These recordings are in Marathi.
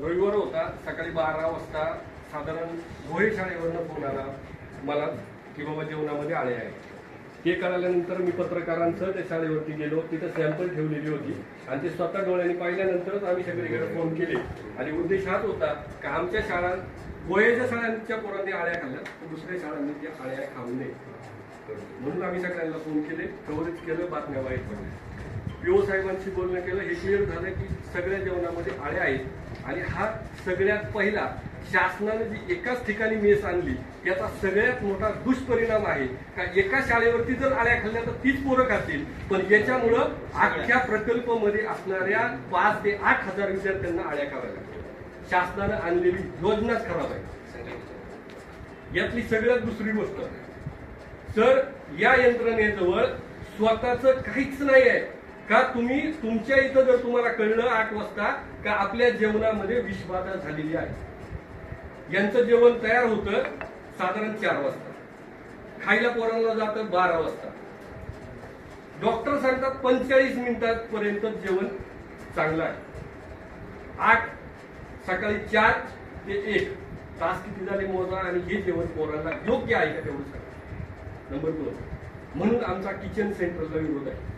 रविवार होता सकाळी बारा वाजता साधारण भोये शाळेवरनं फोन आला मला की बाबा जेवणामध्ये आळे आहे ते कळाल्यानंतर मी पत्रकारांचं त्या शाळेवरती गेलो तिथं सॅम्पल ठेवलेली होती आणि ते स्वतः डोळ्यांनी पाहिल्यानंतरच आम्ही सगळीकडे फोन केले. आणि उद्देश हाच होता की आमच्या शाळा गोयाच्या शाळांच्या पोरांनी आळ्या खाल्ल्या तर दुसऱ्या शाळांनी त्या आळ्या खाऊ नये. म्हणून आम्ही सगळ्यांना फोन केले कव्हरेज केलं बातम्या वाईट पडल्या पीओ साहेबांशी बोलणं केलं हे क्लिअर झालं की सगळ्या जेवणामध्ये आळ्या आहेत. आणि हा सगळ्यात पहिला शासनाने जी एकाच ठिकाणी मेस आणली याचा सगळ्यात मोठा दुष्परिणाम आहे. का एका शाळेवरती जर आळ्या खाल्ल्या तर तीच पोरं खातील. पण याच्यामुळं अख्ख्या प्रकल्पमध्ये असणाऱ्या पाच ते आठ हजार विद्यार्थ्यांना आळ्या खाव्या लागतात शासनानं आणलेली योजनाच खराब आहे. यातली सगळ्यात दुसरी गोष्ट सर या यंत्रणेजवळ स्वतःच काहीच नाही आहे. का तुम्ही तुमच्या इथं जर तुम्हाला कळलं आठ वाजता का आपल्या जेवणामध्ये विषबाधा झालेली आहे? यांचं जेवण तयार होतं साधारण चार वाजता. खायला पोरांना जातं बारा वाजता. डॉक्टर सांगतात पंचेचाळीस मिनिटांपर्यंत जेवण चांगलं आहे. आठ सकाळी चार ते एक. तास किती झाले मोजा आणि हे जेवण पोरांना योग्य आहे का तेवढं सांगा. नंबर दोन. म्हणून आमचा किचन सेंटरचा विरोध आहे.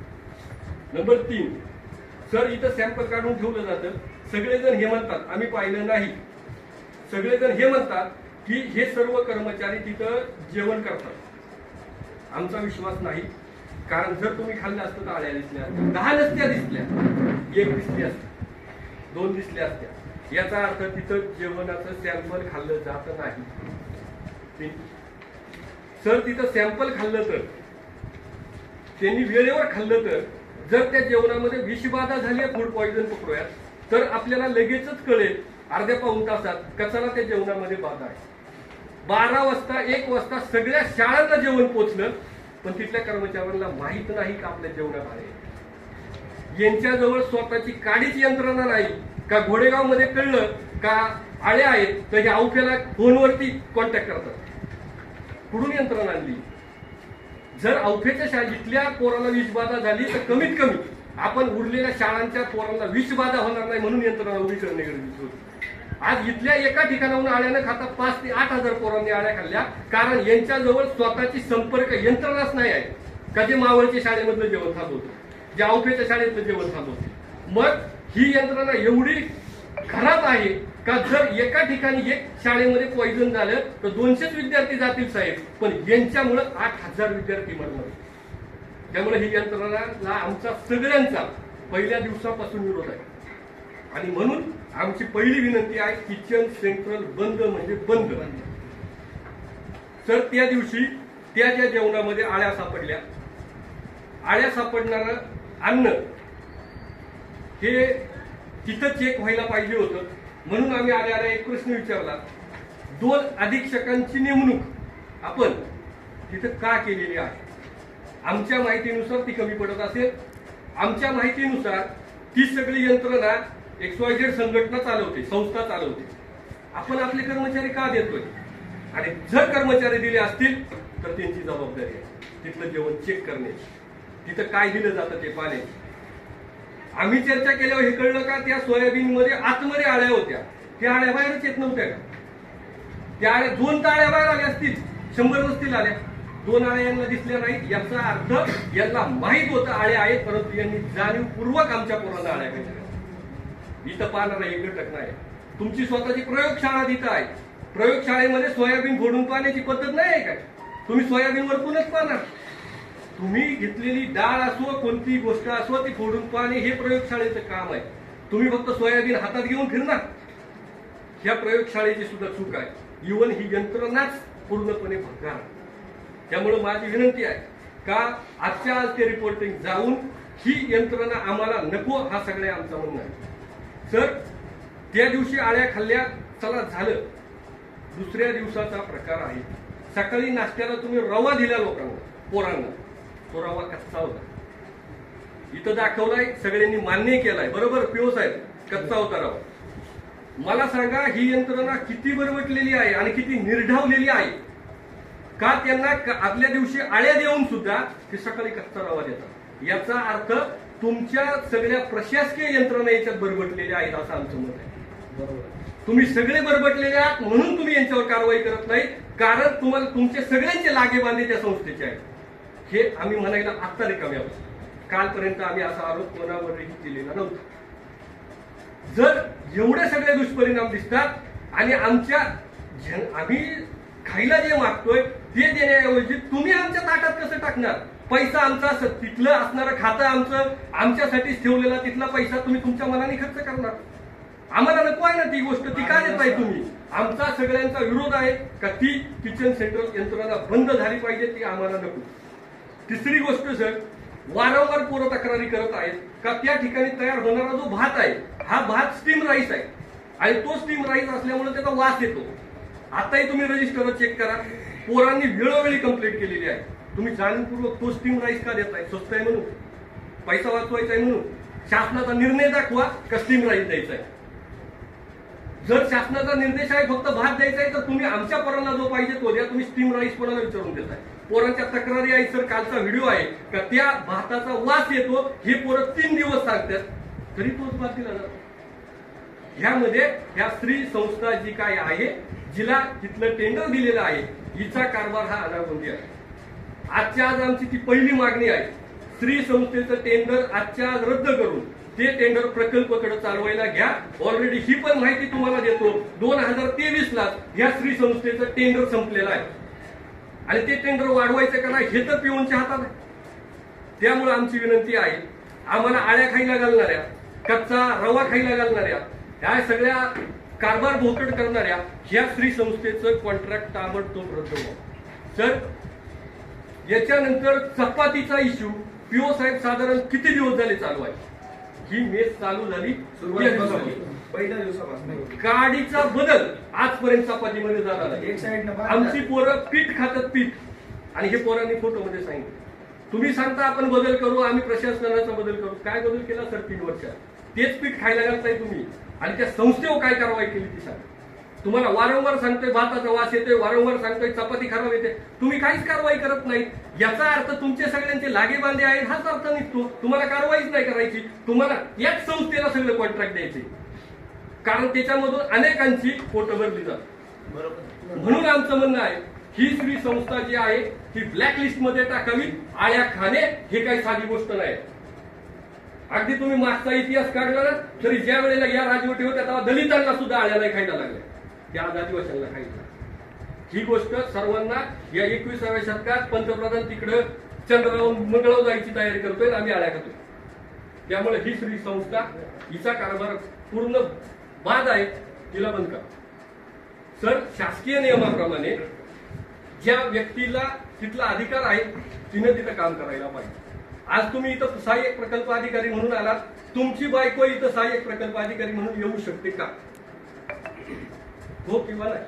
नंबर तीन. सर इथं सॅम्पल काढून ठेवलं जातं. सगळेजण हे म्हणतात आम्ही पाहिलं नाही. सगळेजण हे म्हणतात की हे सर्व कर्मचारी तिथं जेवण करतात. आमचा विश्वास नाही. कारण जर तुम्ही खाल्लं असतं तर आळ्या दिसल्या दहा नसत्या दिसल्या. एक दिसली असत्या दोन दिसल्या असत्या. याचा अर्थ तिथं जेवणाचं सॅम्पल खाल्लं जात नाही. सर तिथं सॅम्पल खाल्लं तर त्यांनी वेळेवर खाल्लं तर जर त्या जेवणामध्ये विषबाधा झाली आहे फूड पॉइझन पकडूयात तर आपल्याला लगेचच कळेल अर्ध्या पाऊन तासात कचाला त्या जेवणामध्ये बाधा आहे. बारा वाजता एक वाजता सगळ्या शाळांना जेवण पोचलं पण तिथल्या कर्मचाऱ्यांना माहीत नाही का आपल्या जेवणात आहे? यांच्याजवळ स्वतःची काडीच यंत्रणा नाही. का घोडेगावमध्ये कळलं का आळ्या आहेत तर हे अवख्याला फोनवरती कॉन्टॅक्ट करतात. कुठून यंत्रणा आणली? जर अवखेच्या शाळा इथल्या पोरांना विषबाधा झाली तर कमीत कमी आपण उरलेल्या शाळांच्या पोरांना विषबाधा होणार नाही म्हणून यंत्रणा उभी करणे गरजेची होती. आज इथल्या एका ठिकाणाहून आळ्यानं खाता पाच ते आठ हजार पोरांनी आळ्या खाल्ल्या कारण यांच्याजवळ स्वतःची संपर्क यंत्रणाच नाही आहे. कधी मावळच्या शाळेमधलं जेवण खात होतं जे अवखेच्या शाळेतलं जेवण खात होते. मग ही यंत्रणा एवढी खराब आहे का जर एका ठिकाणी एक शाळेमध्ये पॉइझन झालं तर दोनशेच विद्यार्थी जातील साहेब. पण यांच्यामुळं आठ हजार विद्यार्थी मरणार. त्यामुळे ही यंत्रणाला आमचा सगळ्यांचा पहिल्या दिवसापासून विरोध आहे. आणि म्हणून आमची पहिली विनंती आहे किचन सेंट्रल बंद म्हणजे बंद. तर त्या दिवशी त्या ज्या जेवणामध्ये आळ्या सापडल्या आळ्या सापडणारं अन्न हे तिथं चेक व्हायला पाहिजे होतं. म्हणून आम्ही आले आल्या एक प्रश्न विचारला. दोन अधीक्षकांची नेमणूक. आपण तिथं का केलेली आहे? आमच्या माहितीनुसार ती कमी पडत असेल. आमच्या माहितीनुसार ती सगळी यंत्रणा एक्सवायझेड संघटना चालवते संस्था चालवते. आपण आपले कर्मचारी का देतोय? आणि जर कर्मचारी दिले असतील तर त्यांची जबाबदारी आहे. तिथलं जेवण चेक करणे. तिथं काय दिलं जातं ते पाण्याची आम्ही चर्चा केल्यावर हे कळलं का त्या सोयाबीन मध्ये आतमध्ये आळ्या होत्या. त्या आळ्या बाहेरच येत नव्हत्या का? त्या आळ्या दोन तर आळ्या बाहेर आल्या असतील. शंभर नसतील आल्या. दोन आळ्या यांना दिसल्या नाहीत. याचा अर्थ यांना माहीत होतं आळ्या आहेत परंतु यांनी जाणीवपूर्वक आमच्या पोरांना आळ्या केल्या इथं पाहणारा एक घटक नाही तुमची स्वतःची प्रयोगशाळा तिथं आहे. प्रयोगशाळेमध्ये सोयाबीन फोडून पाहण्याची पद्धत नाही आहे काय तुम्ही सोयाबीन पुनच पाहणार? तुम्ही घेतलेली डाळ असो कोणती गोष्ट असो ती फोडून पाहणे हे प्रयोगशाळेचं काम आहे. तुम्ही फक्त सोयाबीन हातात घेऊन फिरणार ह्या प्रयोगशाळेची सुद्धा चूक आहे. इवन ही यंत्रणाच पूर्णपणे भंगार त्यामुळे माझी विनंती आहे का आजच्या आज ते रिपोर्टिंग जाऊन ही यंत्रणा आम्हाला नको हा सगळ्या आमचा म्हणणं आहे. सर त्या दिवशी आळ्या खाल्ल्या चला झालं. दुसऱ्या दिवसाचा प्रकार आहे. सकाळी नाश्त्याला तुम्ही रवा दिला लोकांना पोरांना. तो रवा कच्चा होता. इथं दाखवलाय सगळ्यांनी मान्य केलाय. बरोबर पिओ साहेब? कच्चा होता रवा. मला सांगा ही यंत्रणा किती बरवटलेली आहे आणि किती निर्ढावलेली आहे? का त्यांना आदल्या दिवशी आळ्या देऊन सुद्धा ते सकाळी कच्चा रवा देतात? याचा अर्थ तुमच्या सगळ्या प्रशासकीय यंत्रणा याच्यात बरबटलेल्या आहेत असं आमचं मत आहे. तुम्ही सगळे बरबटलेले आहात म्हणून तुम्ही यांच्यावर कारवाई करत नाही कारण तुम्हाला तुमचे सगळ्यांचे लागे बांधे त्या संस्थेचे आहेत. हे आम्ही म्हणायला आत्ता रिकामी आहोत. कालपर्यंत आम्ही असा आरोप कोणावरही केलेला नव्हता. जर एवढे सगळे दुष्परिणाम दिसतात आणि आमच्या आम्ही खायला जे मागतोय ते देण्याऐवजी तुम्ही आमच्या ताटात कसं टाकणार? पैसा आमचा तिथलं असणारं खातं आमचं आमच्यासाठीच ठेवलेला तिथला पैसा तुम्ही तुमच्या मनाने खर्च करणार. आम्हाला नको आहे ना ती गोष्ट ती का देताय तुम्ही? आमचा सगळ्यांचा विरोध आहे का ती किचन सेंट्रल यंत्रणा बंद झाली पाहिजे ती आम्हाला नको. तिसरी गोष्ट सर वारंवार पोरं तक्रारी करत आहेत का त्या ठिकाणी तयार होणारा जो भात आहे हा भात स्टीम राईस आहे. आणि तो स्टीम राईस असल्यामुळे त्याचा वास येतो. आताही तुम्ही रजिस्टर चेक करा. पोरांनी वेळोवेळी कंप्लेंट केलेली आहे. तुम्ही जाणीवपूर्वक तो स्टीम राईस का देताय? स्वस्त आहे म्हणून. पैसा वाचवायचा आहे म्हणून. शासनाचा निर्णय दाखवा का स्टीम राईस द्यायचा आहे. जर शासनाचा निर्देश आहे फक्त भात द्यायचा आहे तर तुम्ही आमच्या पोरांना जो पाहिजे तो द्या. तुम्ही स्टीम राईस कोणाला विचारून देताय पोरांच्या तक्रारी आहे सर कालचा व्हिडिओ आहे. का त्या भाताचा वास येतो हे पोरं तीन दिवस सांगतात. तरी तोच भात दिला जातो. ह्यामध्ये ह्या स्त्री संस्था जी काय आहे जिला तिथलं टेंडर दिलेलं आहे हिचा कारभार हा अनागोंदी आहे. आजच्या आज आमची ती पहिली मागणी आहे. स्त्री संस्थेचं टेंडर आजच्या आज रद्द करून ते टेंडर प्रकल्पकडे चालवायला घ्या. ऑलरेडी ही पण माहिती तुम्हाला देतो. दोन हजार तेवीस ला या स्त्री संस्थेचं टेंडर संपलेलं आहे. आणि ते टेंडर वाढवायचं का नाही हे तर पिऊनच्या हातात आहे. त्यामुळे आमची विनंती आहे आम्हाला आळ्या खायला घालणाऱ्या कच्चा रवा खायला घालणाऱ्या ह्या सगळ्या कारभार भोकड करणाऱ्या ह्या स्त्री संस्थेचं कॉन्ट्रॅक्ट ताबडतोब रद्द व्हावं. सर याच्यानंतर चपातीचा इश्यू पीओ साहेब साधारण किती दिवस झाले चालू आहे? ही मेस चालू झाली दिवसापासून. पहिल्या दिवसापासून गाडीचा बदल आजपर्यंत चपातीमध्ये झाला एक साईडनं बाद आमची. पोरं पीठ खातात पीठ. आणि हे पोरांनी फोटोमध्ये सांगितलं. तुम्ही सांगता आपण बदल करू आम्ही प्रशासनाचा बदल करू. काय बदल केला सर तीन वर्षात तेच पीठ खायला घालताय तुम्ही. आणि त्या संस्थेवर काय कारवाई केली ती सांगा. तुम्हाला वारंवार सांगतोय भाताचा वास येतोय वारंवार सांगतोय चपाती खराब येते. तुम्ही काहीच कारवाई करत नाही. याचा अर्थ तुमचे सगळ्यांचे लागे बांधे आहेत हाच अर्थ निघतो. तुम्हाला कारवाईच नाही करायची. तुम्हाला याच संस्थेला सगळं कॉन्ट्रॅक्ट द्यायचे कारण त्याच्यामधून अनेकांची पोट भरली जातात. बरोबर म्हणून आमचं म्हणणं आहे ही स्त्री संस्था जी आहे ती ब्लॅक लिस्टमध्ये टाकावी आळ्या खाणे हे काही साधी गोष्ट नाही. अगदी तुम्ही मागचा इतिहास काढला ना तरी ज्या वेळेला या राजवटी होत्या तेव्हा दलितांना सुद्धा आळ्या नाही खायला लागल्या. त्या आज आदिवासींना खायला ही गोष्ट सर्वांना या एकविसाव्या शतकात पंतप्रधान तिकडं चंद्रावर मंगळावर जायची तयारी करतोय आणि आम्ही आळ्या खातोय. त्यामुळे ही स्त्री संस्था हिचा कारभार पूर्ण बाद आहे तिला बंद करा. सर शासकीय नियमाप्रमाणे ज्या व्यक्तीला तिथला अधिकार आहे तिने तिथं काम करायला पाहिजे. आज तुम्ही इथं सहाय्यक प्रकल्प अधिकारी म्हणून आलात तुमची बायको इथं सहाय्यक प्रकल्प अधिकारी म्हणून येऊ शकते का? हो किंवा नाही?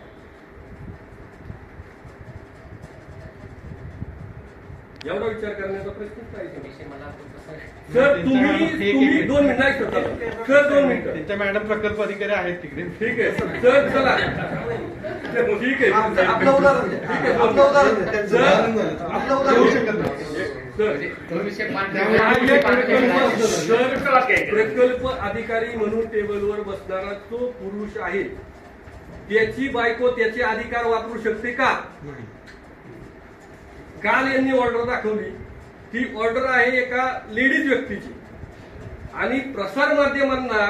एवढा विचार करण्याचा प्रश्न काय मला सर तुम्ही तुम्ही दोन मिनिट नाही सर दोन मिनिटं. त्यांच्या मॅडम प्रकल्प अधिकारी आहेत तिकडे. ठीक आहे. सर चला. ठीक आहे. आपलं आपलं उदाहरण. ठीक आहे. आपलं उदाहरण. सर, आपलं उदाहरण. शकत नाही. सर, प्रकल्प अधिकारी म्हणून टेबलवर बसणारा तो पुरुष आहे. त्याची बायको त्याचे अधिकार वापरू शकते का? काल यांनी ऑर्डर दाखवली. ती ऑर्डर आहे एका लेडीज व्यक्तीची. आणि प्रसार माध्यमांना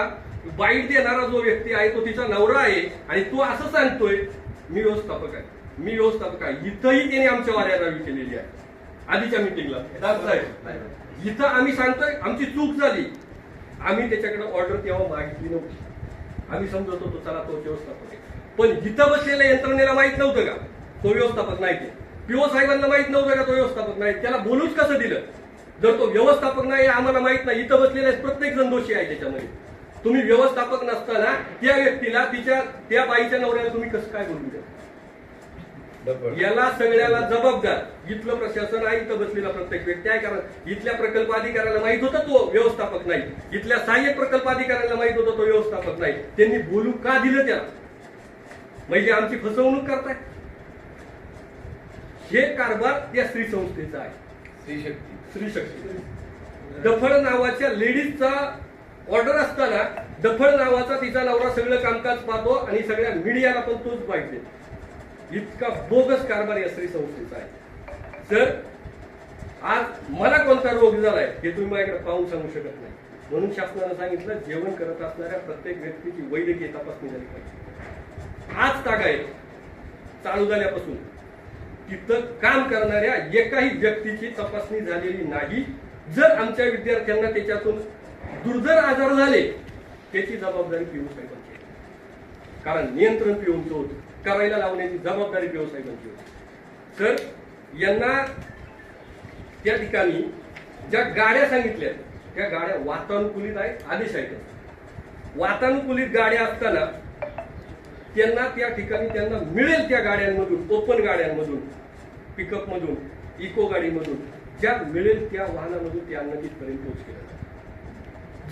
बाईट देणारा जो व्यक्ती आहे तो तिचा नवरा आहे. आणि तो असं सांगतोय मी व्यवस्थापक आहे. मी व्यवस्थापक आहे. इथंही त्याने आमच्या वाऱ्यारावी केलेली आहे. आधीच्या मिटिंगला इथं आम्ही सांगतोय आमची चूक झाली. आम्ही त्याच्याकडे ऑर्डर तेव्हा मागितली नव्हती. आम्ही समजत होतो चला तो व्यवस्थापक आहे. पण इथं बसलेल्या यंत्रणेला माहीत नव्हतं का? तो व्यवस्थापक नाही ते पीओ साहेबांना माहीत नव्हतं का तो व्यवस्थापक नाही? त्याला बोलूच कसं दिलं? जर तो व्यवस्थापक नाही आम्हाला माहीत नाही. इथं बसलेला प्रत्येक जण दोषी आहे त्याच्यामध्ये. तुम्ही व्यवस्थापक नसताना त्या व्यक्तीला तिच्या त्या बाईच्या नवऱ्याला तुम्ही कसं काय बोलू द्या? याला सगळ्याला जबाबदार. इथलं प्रशासन आहे इथं बसलेला प्रत्येक व्यक्ती आहे. कारण इथल्या प्रकल्प अधिकाऱ्याला माहीत होतं तो व्यवस्थापक नाही. इथल्या सहाय्यक प्रकल्प अधिकाऱ्याला माहीत होतं तो व्यवस्थापक नाही. त्यांनी बोलू का दिलं त्याला? म्हणजे आमची फसवणूक करताय. हे कारभार त्या स्त्री संस्थेचा आहे. स्त्री शक्ती दफड नावाच्या लेडीजचा ऑर्डर असताना दफळ नावाचा तिचा नवरा सगळं कामकाज पाहतो आणि सगळ्या मीडियाला पण तोच पाहिजे. इतका बोगस कारभार या स्त्री संस्थेचा आहे. सर आज मला कोणता रोग झालाय हे तुम्ही माझ्याकडे पाहून सांगू शकत नाही. म्हणून शासनानं सांगितलं जेवण करत असणाऱ्या प्रत्येक व्यक्तीची वैद्यकीय तपासणी झाली पाहिजे. आज तागायत चालू झाल्यापासून तिथं काम करणाऱ्या एकाही व्यक्तीची तपासणी झालेली नाही. जर आमच्या विद्यार्थ्यांना त्याच्यातून दुर्धर आजार झाले त्याची जबाबदारी पिऊ साहेबांची कारण नियंत्रण पिऊनचं होतं. करायला लावण्याची जबाबदारी पिऊ साहेबांची होती. तर यांना त्या ठिकाणी ज्या गाड्या सांगितल्या त्या गाड्या वातानुकूलित आहेत आदेश आहेत. वातानुकूलित गाड्या असताना त्यांना त्या ठिकाणी त्यांना मिळेल त्या गाड्यांमधून ओपन गाड्यांमधून. पिकअप मधून इको गाडीमधून ज्या मिळेल त्या वाहनामधून ते अन्न तिथपर्यंत पोहोचले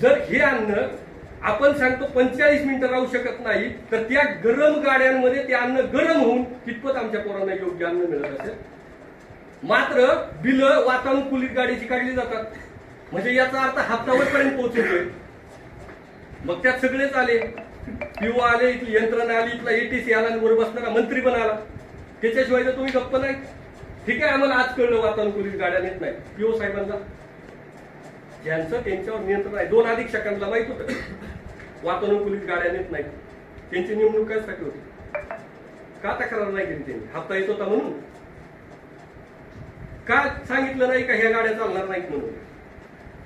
जर हे अन्न आपण सांगतो पंचेचाळीस मिनिटं राहू शकत नाही तर त्या गरम गाड्यांमध्ये ते अन्न गरम होऊन कितपत आमच्या पोरांना योग्य अन्न मिळत असेल? मात्र बिल वातानुकूलित गाडीची काढली जातात. म्हणजे याचा अर्थ हप्तावर पर्यंत पोहोचतोय मग त्यात सगळेच आले. पिओ आले इथली यंत्रणा आली इथला एटीसी आला आणि वर बसणारा मंत्री पण आला. त्याच्याशिवाय तर तुम्ही गप्प नाही. ठीक आहे आम्हाला आज कळलं वातानुकूलित गाड्या नेत नाही पीओ साहेबांना. ज्यांचं त्यांच्यावर नियंत्रण आहे. दोन अधीक्षकांना माहीत होतं. वातानुकूलित गाड्या नेत नाही त्यांची नेमणूक कशासाठी होती? का तक्रार नाही केली त्यांनी? हप्ता येत होता म्हणून? का सांगितलं नाही का ह्या गाड्या चालणार नाहीत म्हणून?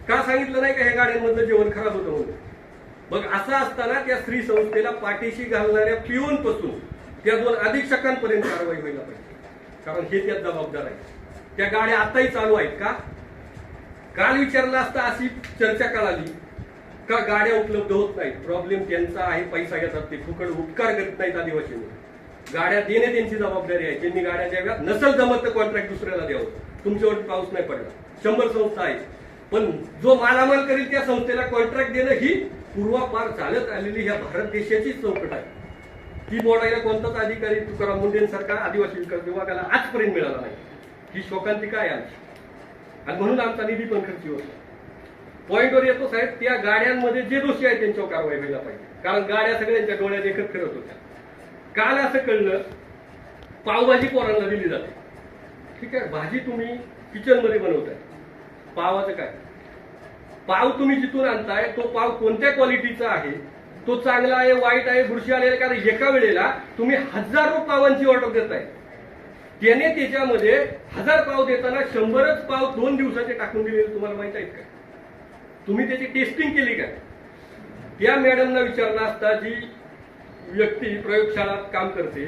का सांगितलं नाही का ह्या गाड्यांमधलं जेवण खराब होतं म्हणून? मग असं असताना त्या स्त्री संस्थेला पाठीशी घालणाऱ्या पिऊन पासून त्या दोन अधीक्षकांपर्यंत कारवाई व्हायला पाहिजे. कारण हे त्यात जबाबदार आहे. त्या गाड्या आताही चालू आहेत का? काल विचारलं असता अशी चर्चा कळाली का गाड्या उपलब्ध होत नाहीत? प्रॉब्लेम त्यांचा आहे पैसा घेतात ते. फुकट उपकार करत नाहीत आदिवासींवर. गाड्या देणे त्यांची जबाबदारी आहे. त्यांनी गाड्या द्याव्या नसल जमत तर कॉन्ट्रॅक्ट दुसऱ्याला द्यावं. तुमच्यावरती पाऊस नाही पडला. शंभर संस्था आहे पण जो मालामाल करेल त्या संस्थेला कॉन्ट्रॅक्ट देणं ही पूर्वापार चालत आलेली ह्या भारत देशाचीच चौकट आहे. ती आहे कोणताच अधिकारी तुकाराम मुंडेंसारखा आदिवासी विकास विभागाला आजपर्यंत मिळाला नाही. ही शोकांतिका आहे आमची? आणि म्हणून आमचा निधी पण खर्ची होतो पॉईंटवर येतो साहेब त्या गाड्यांमध्ये जे दोषी आहेत त्यांच्यावर कारवाई व्हायला पाहिजे. कारण गाड्या सगळ्यांच्या डोळ्यात एकच फिरत होत्या काल असं कळलं पावभाजी पोरांना दिली जाते. ठीक आहे भाजी तुम्ही किचनमध्ये बनवताय. पावाचं काय? पाव तुम्ही जिथून आणताय तो पाव कोणत्या क्वालिटीचा आहे? तो चांगला आहे वाईट आहे बुरशी आलेला कारण एका वेळेला तुम्ही हजारो पावांची वाटप देताय. त्याने त्याच्यामध्ये हजार पाव देताना शंभरच पाव दोन दिवसाचे टाकून दिलेले तुम्हाला माहीत आहेत का? तुम्ही त्याची टेस्टिंग केली का? त्या मॅडमना विचारला असता जी व्यक्ती प्रयोगशाळात काम करते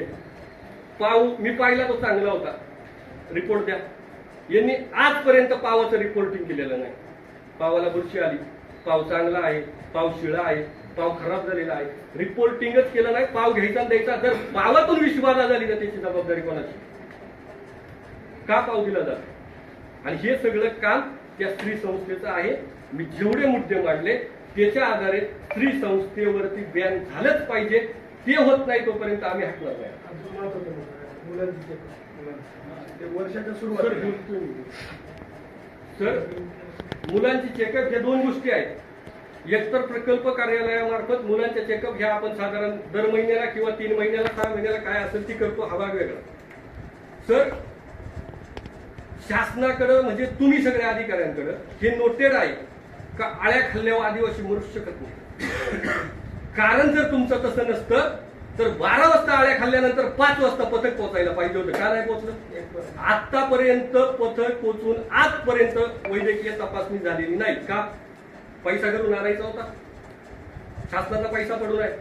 पाव मी पाहिला तो चांगला होता. रिपोर्ट द्या. यांनी आजपर्यंत पावाचं रिपोर्टिंग केलेलं नाही. पावाला बुरशी आली. पाव चांगला आहे पाव शिळा आहे. पाव खराब झालेला आहे. रिपोर्टिंगच केलं नाही पाव घ्यायचा द्यायचा. जर पावातून विषबाधा झाली तर त्याची जबाबदारी कोणाची? का पाव दिला जातो? आणि हे सगळं काम त्या स्त्री संस्थेचं आहे. मी जेवढे मुद्दे मांडले त्याच्या आधारे स्त्री संस्थेवरती बॅन झालंच पाहिजे. ते होत नाही तोपर्यंत आम्ही हटणार नाही. वर्षाच्या सर सुरुवात. सर मुलांची चेकअप ह्या दोन गोष्टी आहेत. एकतर प्रकल्प कार्यालयामार्फत मुलांच्या चेकअप ह्या आपण साधारण दर महिन्याला किंवा तीन महिन्याला सहा महिन्याला काय असेल ती करतो. हा भाग वेगळा. सर शासनाकडं म्हणजे तुम्ही सगळ्या अधिकाऱ्यांकडं हे नोटेड आहे का आळ्या खाल्ल्यावर आदिवासी मरू शकत नाही? कारण जर तुमचं तसं नसतं तर बारा वाजता आळ्या खाल्ल्यानंतर पाच वाजता पथक पोहोचायला पाहिजे होतं. का नाही पोहोचलं? आतापर्यंत पथक पोचून आजपर्यंत वैद्यकीय तपासणी झालेली नाही. का? पैसा घरून आणायचा होता. शासनाचा पैसा पडून आहे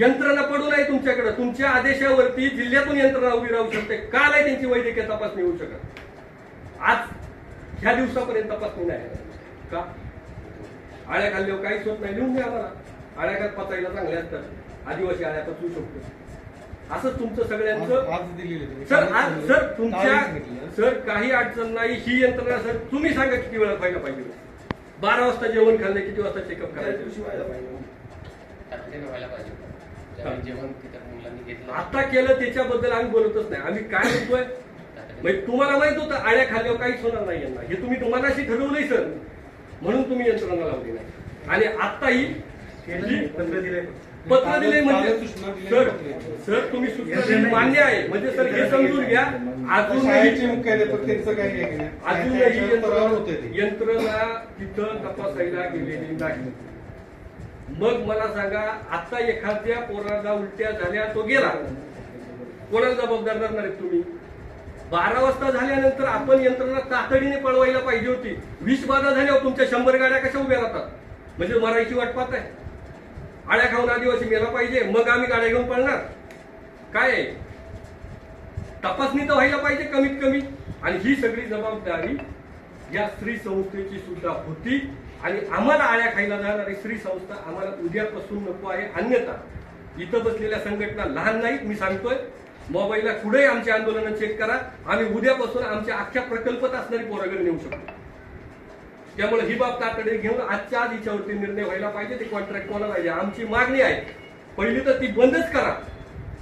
यंत्रणा पडून आहे तुमच्याकडे. तुमच्या आदेशावरती जिल्ह्यातून यंत्रणा उभी राहू शकते. का नाही त्यांची वैद्यकीय तपासणी होऊ शकत? आज ह्या दिवसापर्यंत तपासणी नाही का? आळ्या खाल्ल्यावर काहीच होत नाही. लिहून द्या आम्हाला. आळ्या पचायला चांगल्या असतात. आदिवासी आळ्या पचवू शकतो. असं तुमचं सगळ्यांचं आज दिलेली तुम्ही. सर आज सर तुमच्या. सर काही अडचण नाही. ही यंत्रणा सर तुम्ही सांगा किती वेळा व्हायला पाहिजे बारा वाजता जेवण खाल्लं किती वाजता चेकअप करायचं? जेवण आता केलं त्याच्याबद्दल आम्ही बोलतच नाही. आम्ही काय म्हणतोय? म्हणजे तुम्हाला माहीत होतं आळ्या खाल्ल्यावर काहीच होणार नाही यांना. हे तुम्ही तुम्हालाशी ठरवलंय सर. म्हणून तुम्ही यंत्रणा लावली नाही. आणि आत्ताही पत्र दिले म्हणजे. सर. सर तुम्ही सूचना मान्य आहे. म्हणजे सर हे समजून घ्या. अजूनही त्यांचं काही? अजूनही. यंत्रणा तिथं तपासायला गेलेली नाही. मग मला सांगा आता एखाद्या पोराला उलट्या झाल्या तो गेला. कोणाला जबाबदार धरणार तुम्ही? बारा वाजता झाल्यानंतर आपण यंत्रणा तातडीने पळवायला पाहिजे होती. वीस बाधा झाल्यावर तुमच्या शंभर गाड्या कशा उभ्या राहतात? म्हणजे मरायची वाट पाहत आहे आळ्या खाऊन आदिवासी मेला पाहिजे मग आम्ही गाड्या घेऊन पळणार. काय? तपासणी तर व्हायला पाहिजे कमीत कमी. आणि ही सगळी जबाबदारी या स्त्री संस्थेची सुद्धा होती. आणि आम्हाला आळ्या खायला जाणारी स्त्री संस्था आम्हाला उद्यापासून नको आहे अन्यथा इथं बसलेल्या संघटना लहान नाहीत मी सांगतोय. मोबाईलला कुठेही आमचे आंदोलन चेक करा. आम्ही उद्यापासून आमच्या अख्ख्या प्रकल्पात असणारी पोराकडे नेऊ शकतो. त्यामुळे ही बाब तातडीने घेऊन आजच्या आज हिच्यावरती निर्णय व्हायला पाहिजे. ते कॉन्ट्रॅक्ट कोणाला पाहिजे? आमची मागणी आहे. पहिली तर ती बंदच करा.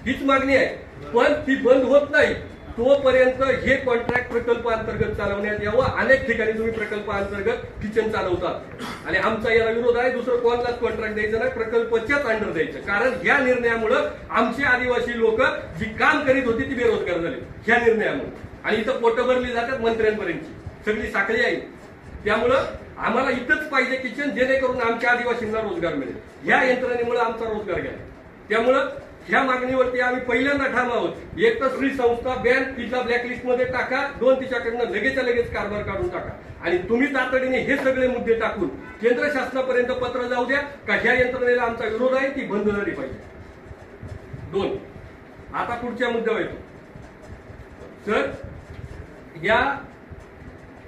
हीच मागणी आहे. पण ती बंद होत नाही. तोपर्यंत हे कॉन्ट्रॅक्ट प्रकल्प अंतर्गत चालवण्यात यावं. अनेक ठिकाणी तुम्ही प्रकल्प अंतर्गत किचन चालवतात. आणि आमचा याला विरोध आहे. दुसरं कोणालाच कॉन्ट्रॅक्ट द्यायचं नाही. प्रकल्पच्याच अंडर द्यायचं. कारण ह्या निर्णयामुळं आमचे आदिवासी लोक जी काम करीत होती ती बेरोजगार झाली. ह्या निर्णयामुळे. आणि इथं पोटं भरली जातात मंत्र्यांपर्यंतची. सगळी साखळी आहे. त्यामुळं आम्हाला इथंच पाहिजे किचन जेणेकरून आमच्या आदिवासींना रोजगार मिळेल. या यंत्रणेमुळे आमचा रोजगार गेला. त्यामुळं ह्या मागणीवरती आम्ही पहिल्यांदा ठाम आहोत. एक तर श्री संस्था बँक तिचा ब्लॅकलिस्टमध्ये टाका दोन तिच्याकडनं लगेचच्या लगेच कारभार काढून टाका. आणि तुम्ही तातडीने हे सगळे मुद्दे टाकून केंद्र शासनापर्यंत पत्र जाऊ द्या का ह्या यंत्रणेला आमचा विरोध आहे ती बंद झाली पाहिजे. दोन आता पुढच्या मुद्द्यावर येतो. सर या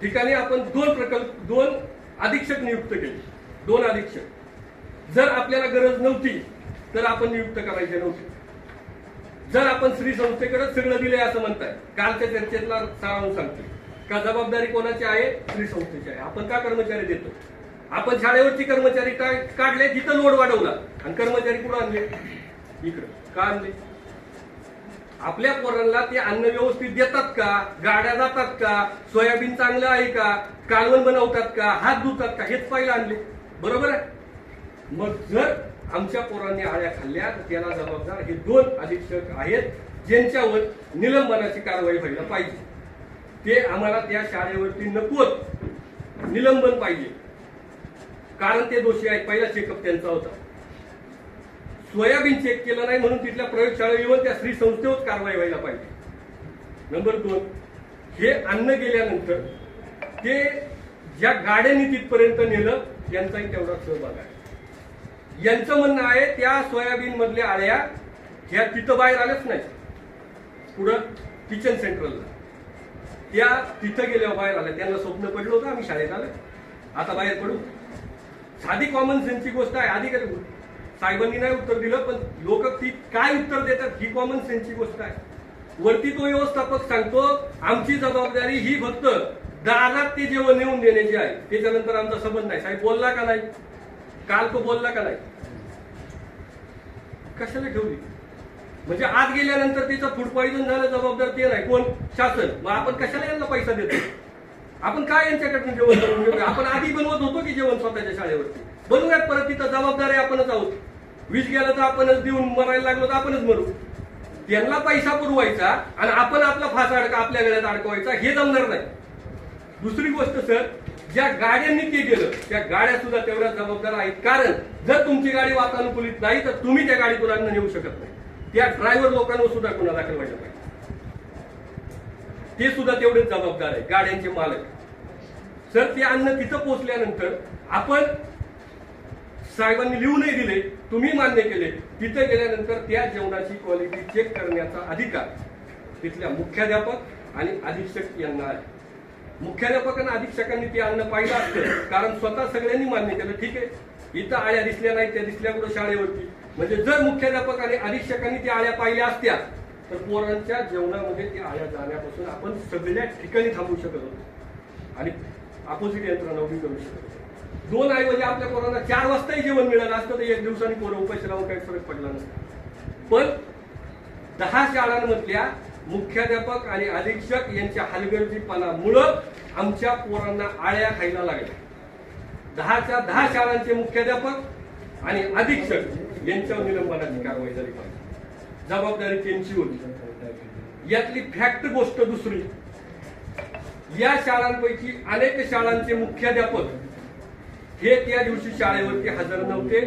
ठिकाणी आपण दोन प्रकल्प दोन अधीक्षक नियुक्त केले. दोन अधीक्षक. जर आपल्याला गरज नव्हती तर आपण नियुक्त करायचे नव्हते. जर आपण श्री संस्थेकडे सगळं दिलंय असं म्हणताय कालच्या चर्चेतला सारांश सांगतोय. का जबाबदारी कोणाची आहे? श्री संस्थेची आहे. आपण का कर्मचारी देतो? आपण शाळेवरची कर्मचारी काय काढले? तिथं लोड वाढवला. आणि कर्मचारी कुठं आणले? इकडं. का आणले? आपल्या पोरांना ते अन्न व्यवस्थित देतात का? गाड्या जातात का? सोयाबीन चांगलं आहे का? कालवण बनवतात का? हात धुतात का? हेच पाहिलं आणले. बरोबर आहे? मग जर आमच्या पोरांनी आळ्या खाल्ल्या तर त्याला जबाबदार हे दोन अधीक्षक आहेत ज्यांच्यावर निलंबनाची कारवाई व्हायला पाहिजे. ते आम्हाला त्या शाळेवरती नकोत निलंबन पाहिजे. कारण ते दोषी आहेत. पहिला चेकअप त्यांचा होता. सोयाबीन चेक केलं नाही म्हणून तिथल्या प्रयोगशाळा येऊन त्या स्त्री संस्थेवर कारवाई व्हायला पाहिजे. नंबर दोन हे अन्न गेल्यानंतर ते ज्या गाड्यांनी तिथपर्यंत नेलं यांचाही तेवढा सहभाग आहे. यांचं म्हणणं आहे त्या सोयाबीन मधल्या आळ्या ह्या तिथं बाहेर आल्याच नाही पुढं किचन सेंट्रलला त्या तिथं गेल्यावर बाहेर आल्या. त्यांना स्वप्न पडलं होतं आम्ही शाळेत आलं. आता बाहेर पडू. साधी कॉमन सेन्सची गोष्ट आहे आधी कधी साहेबांनी नाही उत्तर दिलं पण लोक ती काय उत्तर देतात ही कॉमन सेन्सची गोष्ट आहे. वरती तो व्यवस्थापक सांगतो आमची जबाबदारी ही फक्त दारात ते जेवण नेऊन देण्याची आहे. त्याच्यानंतर आमचा संबंध नाही. साहेब बोलला का नाही? काल तो बोलला का नाही? कशाला ठेवली? म्हणजे आत गेल्यानंतर तिचं फूड पॉइझन झालं जबाबदार ते नाही. कोण? शासन. मग आपण कशाला यांना पैसा देतो? आपण काय यांच्याकडनं जेवण करून घेऊ? आपण आधी बनवत होतो की जेवण स्वतःच्या शाळेवरती? बनवूयात परत तिथं जबाबदार आहे आपणच आहोत. वीज गेलं तर आपणच देऊन मरायला लागलो तर आपणच मरू. त्यांना पैसा पुरवायचा आणि आपण आपला फास अडका आपल्या गळ्यात अडकवायचा हे जमणार नाही. दुसरी गोष्ट सर ज्या गाड्यांनी ते गेलं त्या गाड्या सुद्धा तेवढ्या जबाबदार आहेत. कारण जर तुमची गाडी वातानुकूलित नाही तर तुम्ही त्या गाडीतून अन्न नेऊ शकत नाही. त्या ड्रायव्हर लोकांवर सुद्धा गुन्हा दाखल व्हायला पाहिजे. ते सुद्धा तेवढेच जबाबदार आहे गाड्यांचे मालक. सर ते अन्न तिथं पोहोचल्यानंतर आपण साहेबांनी लिहूनही दिले. तुम्ही मान्य केले तिथे गेल्यानंतर त्या जेवणाची क्वालिटी चेक करण्याचा अधिकार तिथल्या मुख्याध्यापक आणि अधीक्षक यांना आहे. मुख्याध्यापक आणि अधीक्षकांनी ते अन्न पाहिलं असतं कारण स्वतः सगळ्यांनी मान्य केलं ठीक आहे. इथं आळ्या दिसल्या नाही त्या दिसल्या कुठं शाळेवरती. म्हणजे जर मुख्याध्यापक आणि अधीक्षकांनी त्या आळ्या पाहिल्या असत्या तर पोरांच्या जेवणामध्ये त्या आळ्या जाण्यापासून आपण सगळ्या ठिकाणी थांबू शकत होतो. आणि अपोजिट यंत्रणा उभी करू शकत होतो. दोन ऐवजी म्हणजे आपल्या पोरांना चार वाजताही जेवण मिळालं असतं तर एक दिवसाने पोरं उपाशी राहून काही फरक पडला नसता. पण दहा शाळांमधल्या मुख्याध्यापक आणि अधीक्षक यांच्या हलगर्जीपणामुळं आमच्या पोरांना आळ्या खायला लागल्या. दहाच्या दहा शाळांचे मुख्याध्यापक आणि अधीक्षक यांच्यावर निलंबनाची कारवाई झाली पाहिजे. जबाबदारी त्यांची होती. यातली फॅक्ट गोष्ट दुसरी. या शाळांपैकी अनेक शाळांचे मुख्याध्यापक हे त्या दिवशी शाळेवरती हजर नव्हते.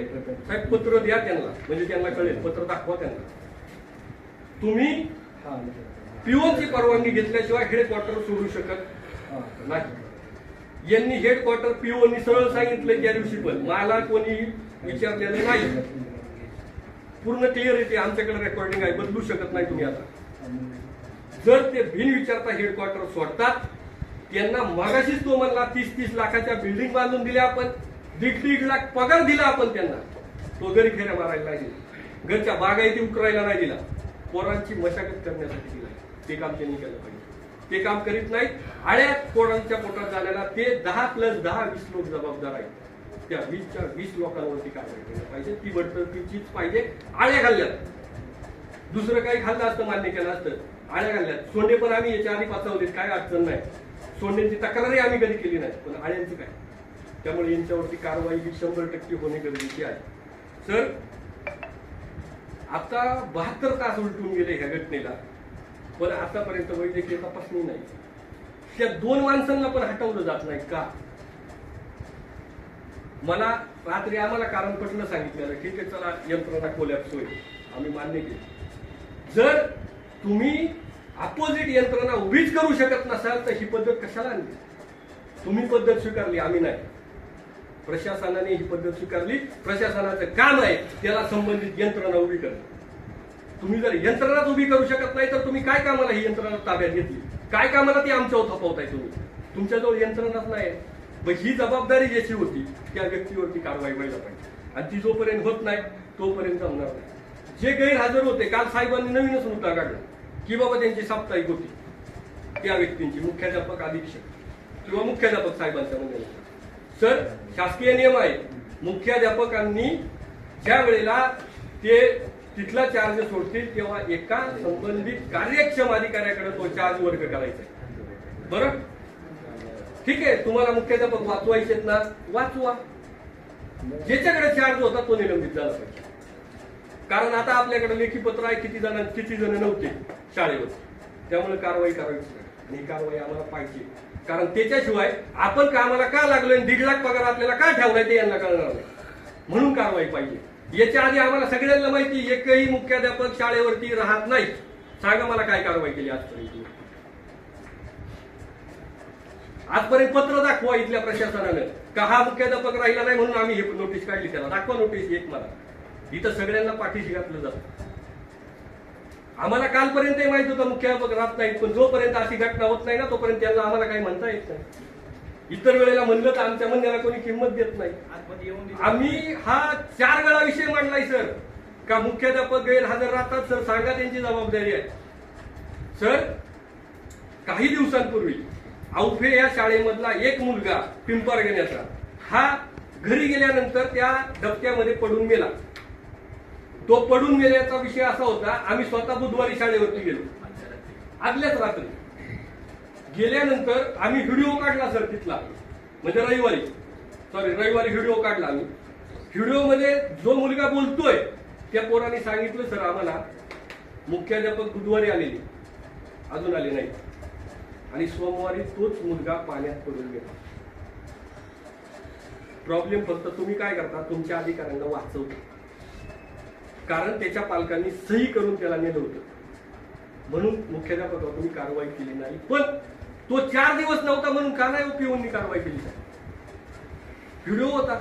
साहेब पत्र द्या त्यांना. म्हणजे त्यांना कळेल. पत्र दाखवा त्यांना. तुम्ही पिओची परवानगी घेतल्याशिवाय हेडक्वार्टर सोडू शकत नाही. यांनी हेडक्वार्टर पिओनी सरळ सांगितलं त्या दिवशी पण. मला कोणी विचारलेलं नाही. पूर्ण क्लिअर येते आमच्याकडे रेकॉर्डिंग आहे. बदलू शकत नाही तुम्ही आता. जर ते बिन विचारता हेडक्वार्टर सोडतात त्यांना मगाशीच तो म्हणला तीस तीस लाखाच्या बिल्डिंग बांधून दिल्या आपण. दीड दीड लाख पगार दिला आपण त्यांना. तो घरी फेऱ्या मारायला नाही दिला. घरच्या बागायती उकरायला नाही दिला. पोरांची मशागत करण्यासाठी दिला. ते काम त्यांनी केलं पाहिजे. ते काम करीत नाहीत. आळ्यात पोरांच्या पोटात जाण्याला ते दहा प्लस दहा वीस लोक जबाबदार आहेत. त्या वीसच्या वीस लोकांवरती कारवाई केली पाहिजे. ती बडतर्फीचीच पाहिजे. आळ्या घालल्यात. दुसरं काही खाल्लं असतं मान्य केलं असतं. आळ्या घालल्यात. सोंडे पण आम्ही याच्या आधी पाचवलेत. काय अडचण नाही. सोन्यांची तक्रारही आम्ही कधी केली नाही. पण आळ्यांची काय? त्यामुळे यांच्यावरती कारवाई ही शंभर टक्के होणे गरजेची आहे. सर आता बहात्तर तास उलटून गेले ह्या घटनेला पण आतापर्यंत वैद्यकीय तपासणी नाही. त्या दोन माणसांना पण हटवलं जात नाही का? मला रात्री आम्हाला कारण पटलं सांगितलेलं ठीक आहे चला यंत्रणा खोल्यात होईल. आम्ही मान्य केली. जर तुम्ही अपोजिट यंत्रणा उभीच करू शकत नसाल तर ही पद्धत कशाला आणली? तुम्ही पद्धत स्वीकारली आम्ही नाही. प्रशासनाने ही पद्धत स्वीकारली. प्रशासनाचं काम आहे त्याला संबंधित यंत्रणा उभी करणं. तुम्ही जर यंत्रणाच उभी करू शकत नाही तर तुम्ही काय कामाला ही यंत्रणा ताब्यात घेतली? काय कामाला ती आमच्यावर थपवताय तुम्ही? तुमच्याजवळ यंत्रणाच नाही. मग ही जबाबदारी ज्याची होती त्या व्यक्तीवरती कारवाई व्हायला पाहिजे. आणि ती जोपर्यंत होत नाही तोपर्यंत जमणार नाही. जे गैरहजर होते काल साहेबांनी नवीनच मुद्दा काढला की बाबा त्यांची साप्ताहिक होती. त्या व्यक्तींची मुख्याध्यापक अधीक्षक किंवा मुख्याध्यापक साहेबांच्या म्हणण्यानुसार सर शासकीय नियम आहे. मुख्याध्यापकांनी ज्या वेळेला ते तिथला चार्ज सोडतील तेव्हा एका संबंधित कार्यक्षम अधिकाऱ्याकडे तो चार्ज वर्ग करायचा बरं? ठीक आहे तुम्हाला मुख्याध्यापक वाचवायचेत ना वाचवा. ज्याच्याकडे चार्ज होता तो निलंबित झाला पाहिजे. कारण आता आपल्याकडे लेखी पत्र आहे किती जण किती जण नव्हते शाळेवर. त्यामुळे कारवाई करायची आणि ही कारवाई आम्हाला पाहिजे. कारण त्याच्याशिवाय आपण कामाला का लागलोय आणि दीड लाख पगार आपल्याला का ठेवलाय ते यांना कळणार नाही. म्हणून कारवाई पाहिजे. याच्या आधी आम्हाला सगळ्यांना माहिती एकही मुख्याध्यापक शाळेवरती राहत नाही. सांगा मला काय कारवाई केली आजपर्यंत? आजपर्यंत पत्र दाखवा इथल्या प्रशासनानं. का हा मुख्याध्यापक राहिला नाही म्हणून आम्ही हे नोटीस काढली त्याला. दाखवा नोटीस एक मला. इथं सगळ्यांना पाठीशी घातलं जातं. आम्हाला कालपर्यंतही माहीत होतं मुख्याध्यापक राहत नाहीत पण जोपर्यंत अशी घटना होत नाही ना तोपर्यंत त्यांना आम्हाला काही म्हणता येत नाही. इतर वेळेला म्हणलं तर आमच्या म्हणण्याला कोणी किंमत देत नाही. आम्ही हा चार वेळा विषय मांडलाय सर. का मुख्याध्यापक गैरहजर राहतात सर? सांगा त्यांची जबाबदारी आहे. सर काही दिवसांपूर्वी औफे या शाळेमधला एक मुलगा पिंपरगण्याचा हा घरी गेल्यानंतर त्या डबक्यामध्ये पडून गेला. तो पडून गेल्याचा विषय असा होता आम्ही स्वतः बुधवारी शाळेवरती गेलो. आदल्याच रात्री. गेल्यानंतर आम्ही व्हिडिओ काढला सर तिथला. म्हणजे रविवारी. सॉरी रविवारी व्हिडिओ काढला आम्ही. व्हिडिओमध्ये जो मुलगा बोलतोय त्या पोराने सांगितलं सर आम्हाला मुख्याध्यापक बुधवारी आलेले. अजून आले नाही आणि सोमवारी तोच मुलगा पाण्यात पडून गेला. प्रॉब्लेम फक्त तुम्ही काय करता? तुमच्या अधिकाऱ्यांना वाचवता. कारण त्याच्या पालकांनी सही करून त्याला नेलं होतं. म्हणून मुख्याध्यापकावर तुम्ही कारवाई केली नाही. पण तो चार दिवस नव्हता म्हणून का नाही पिऊननी कारवाई केली नाही? व्हिडिओ होता.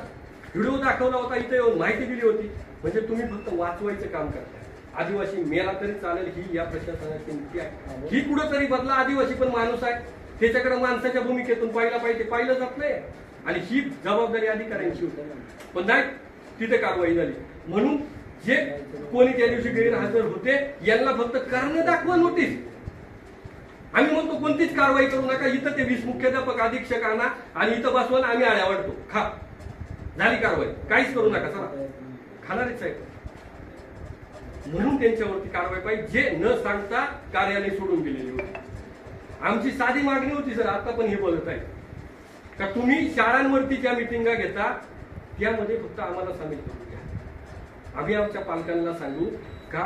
व्हिडिओ दाखवला होता. इथे येऊन माहिती दिली होती. म्हणजे तुम्ही फक्त वाचवायचं काम करताय. आदिवासी मेला तरी चालेल ही या प्रशासनाची नीती आहे. ही कुठंतरी बदला आदिवासी पण माणूस आहे. त्याच्याकडे माणसाच्या भूमिकेतून पाहिला पाहिजे पाहिलं जात नाही. आणि ही जबाबदारी अधिकाऱ्यांची होती. पण नाही तिथे कारवाई झाली. म्हणून जे कोणी त्या दिवशी गैरहजर होते यांना फक्त कारण दाखवा नोटीस आम्ही म्हणतो कोणतीच कारवाई करू नका इथं ते वीस मुख्याध्यापक अधीक्षक आणा आणि इथं बसवा आम्ही आळ्या वाटतो खा. झाली कारवाई. काहीच करू नका चला. खाणारेच आहे म्हणून त्यांच्यावरती कारवाई पाहिजे. जे न सांगता कार्यालय सोडून गेलेली होती. आमची साधी मागणी होती सर आता पण हे बोलत आहे का तुम्ही शाळांवरती ज्या मिटिंगा घेता त्यामध्ये फक्त आम्हाला सांगितलं आम्ही आमच्या पालकांना सांगू का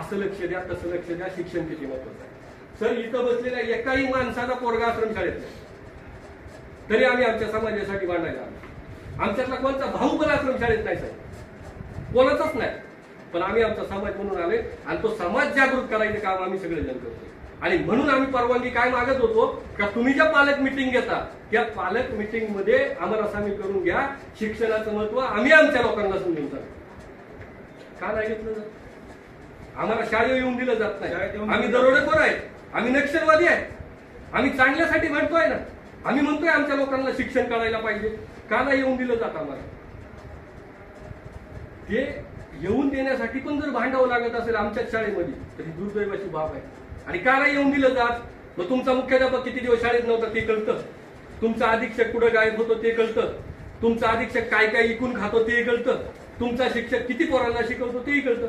असं लक्ष द्या तसं लक्ष द्या शिक्षण किती महत्वाचं आहे. सर इथं बसलेल्या एकाही माणसाचा पोरगा आश्रम शाळेत नाही. तरी आम्ही आमच्या समाजासाठी मांडायला आलो. आमच्यातला कोणता भाऊ पण आश्रम शाळेत नाही साहेब कोणाचाच नाही. पण आम्ही आमचा समाज म्हणून आले आणि तो समाज जागृत करायचं काम आम्ही सगळेजण करतो आणि म्हणून आम्ही परवानगी काय मागत होतो का तुम्ही ज्या पालक मिटिंग घेता त्या पालक मिटिंगमध्ये आम्हाला सामील करून घ्या शिक्षणाचं महत्त्व आम्ही आमच्या लोकांना समजून सांगतो. का नाही घेतलं जात? आम्हाला शाळेत येऊन दिलं जात नाही. आम्ही दरोडेखोर आहेत आम्ही नक्षलवादी आहे. आम्ही चांगल्यासाठी म्हणतोय ना. आम्ही म्हणतोय आमच्या लोकांना शिक्षण करायला पाहिजे. का नाही येऊन दिलं जात आम्हाला? ते येऊन देण्यासाठी पण जर भांडावं लागत असेल आमच्याच शाळेमध्ये तर ही दुर्दैवाची बाब आहे. आणि का नाही येऊन दिलं जात? मग तुमचा मुख्याध्यापक किती दिवस शाळेत नव्हता ते कळतं. तुमचा अधीक्षक कुठं गायब होतो ते कळतं. तुमचा अधीक्षक काय काय इकून खातो ते कळतं. तुमचा शिक्षक किती पोरांना शिकवतो तेही कळतं.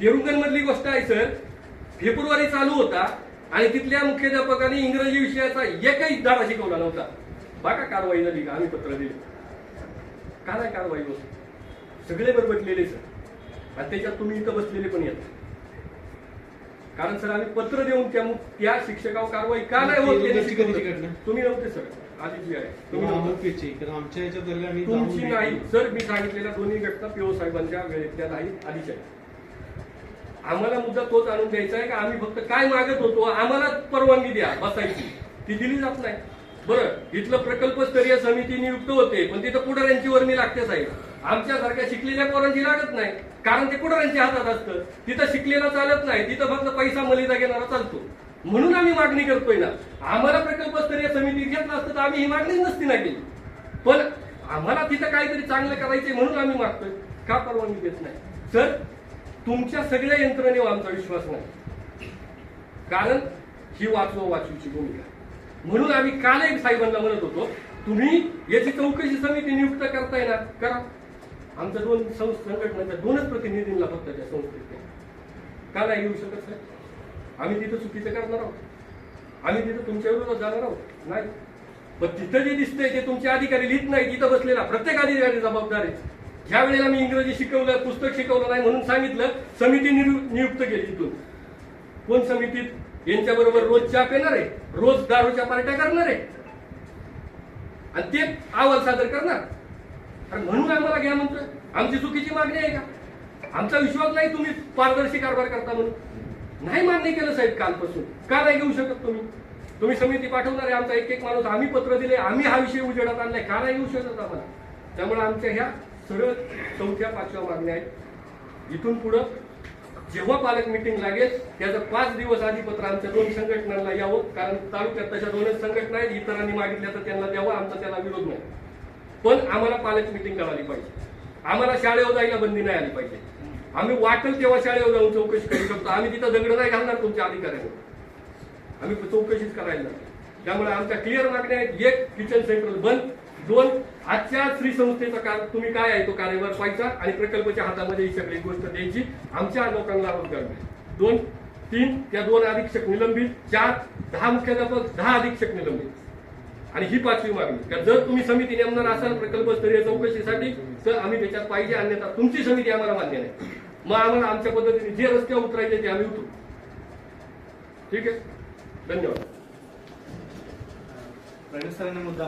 पेरुंगण मधली गोष्ट आहे सर. फेब्रुवारी चालू होता आणि तिथल्या मुख्याध्यापकाने इंग्रजी विषयाचा एकही धडा शिकवला नव्हता. बघा कारवाई झाली का आम्ही पत्र दिले. का नाही कारवाई होत? सगळे बरबटलेले सर. आणि त्याच्यात तुम्ही इथं बसलेले पण येत. कारण सर आम्ही पत्र देऊन त्या त्या शिक्षकावर कारवाई का नाही होत? तुम्ही नव्हते सर. आहे. तुम्ही कारण आमच्या याच्यात आम्ही तुमची. नाही. सर मी सांगितलेल्या दोन्ही घटना पीओ साहेबांच्या वेळेतल्या नाही आहेत. आम्हाला मुद्दा तोच आणून द्यायचा आहे का आम्ही फक्त काय मागत होतो आम्हाला परवानगी द्या बसायची. ती दिली जात नाही. बरं इथलं प्रकल्प स्तरीय समिती नियुक्त होते पण तिथं पुढाऱ्यांची वर्णी लागते साहेब. आमच्यासारख्या शिकलेल्या पोरांची लागत नाही कारण ते पुढाऱ्यांच्या हातात असतं. तिथं शिकलेला चालत नाही तिथं फक्त पैसा मलिदा घेणारा चालतो. म्हणून आम्ही मागणी करतोय ना. आम्हाला प्रकल्प स्तरीय समिती घेतलं असतं तर आम्ही ही मागणीच नसती ना केली. पण आम्हाला तिथं काहीतरी चांगलं करायचंय म्हणून आम्ही मागतोय. का परवानगी देत नाही. सर तुमच्या सगळ्या यंत्रणेवर आमचा विश्वास नाही. कारण ही वाचवा वाचूची भूमिका. म्हणून आम्ही काल एक साहेबांना म्हणत होतो तुम्ही याची चौकशी समिती नियुक्त करताय ना करा. आमच्या दोन सं- संघटनांच्या दोनच प्रतिनिधींना फक्त त्या संस्थेत का नाही येऊ शकत साहेब आम्ही तिथं चुकीचं करणार आहोत. आम्ही तिथं तुमच्या विरोधात जाणार आहोत. नाही. पण तिथं जे दिसतंय ते तुमचे अधिकारी लिहित नाही तिथं बसलेला प्रत्येक अधिकारी जबाबदार आहे. ज्या वेळेला मी इंग्रजी शिकवलं पुस्तक शिकवलं नाही म्हणून सांगितलं समिती निरु- नियुक्त केली तिथून. कोण समितीत यांच्या बरोबर रोज चाप येणार आहे. रोज दारूच्या पार्ट्या करणार आहे. आणि ते अहवाल सादर करणार. आणि म्हणून आम्हाला घ्या म्हणतोय. आमची चुकीची मागणी आहे का? आमचा विश्वास नाही तुम्ही पारदर्शी कारभार करता म्हणून. नाही मान्य केलं साहेब कालपासून. का नाही घेऊ शकत तुम्ही? तुम्ही समिती पाठवणार आहे आमचा एक एक माणूस आम्ही पत्र दिले आम्ही हा विषय उजेडात आणलाय. का नाही घेऊ शकत आम्हाला? त्यामुळे आमच्या ह्या सरळ चौथ्या पाचव्या मागण्या आहेत. इथून पुढं जेव्हा पालक मिटिंग लागेल त्याचं पाच दिवस आधी पत्र आमच्या दोन संघटनांना यावं कारण तालुक्यात तशा दोनच संघटना आहेत इतरांनी मागितल्या तर त्यांना द्यावं आमचा त्याला विरोध नाही. पण आम्हाला पालक मिटिंग करावी पाहिजे. आम्हाला शाळेवर जायला बंदी नाही आली पाहिजे. आम्ही वाटेल तेव्हा शाळेवर जाऊन चौकशी करू शकतो आम्ही तिथं दगड नाही घालणार तुमच्या अधिकाऱ्यांना आम्ही चौकशीच करायला त्यामुळे आमच्या क्लिअर मागण्या आहेत. एक किचन सेंटर बंद दोन आजच्या श्री संस्थेचा कार्य तुम्ही काय आहे तो कार्यभार पाहायचा आणि प्रकल्पाच्या हातामध्ये ही सगळी गोष्ट द्यायची. आमच्या लोकांना रोजगार मिळेल. दोन तीन त्या दोन अधीक्षक निलंबित. चार दहा मुख्याध्यापक दहा अधीक्षक निलंबित. आणि ही पाचवी मागणी. का जर तुम्ही समिती नेमणार असाल प्रकल्पस्तरीय चौकशीसाठी तर आम्ही त्याच्यात पाहिजे अन्यथा तुमची समिती आम्हाला मान्य नाही. मग आम्हाला आमच्या पद्धतीने जे रस्ते उतरायचे ते आम्ही उतरू. ठीक आहे? धन्यवाद. रणजित मुद्दा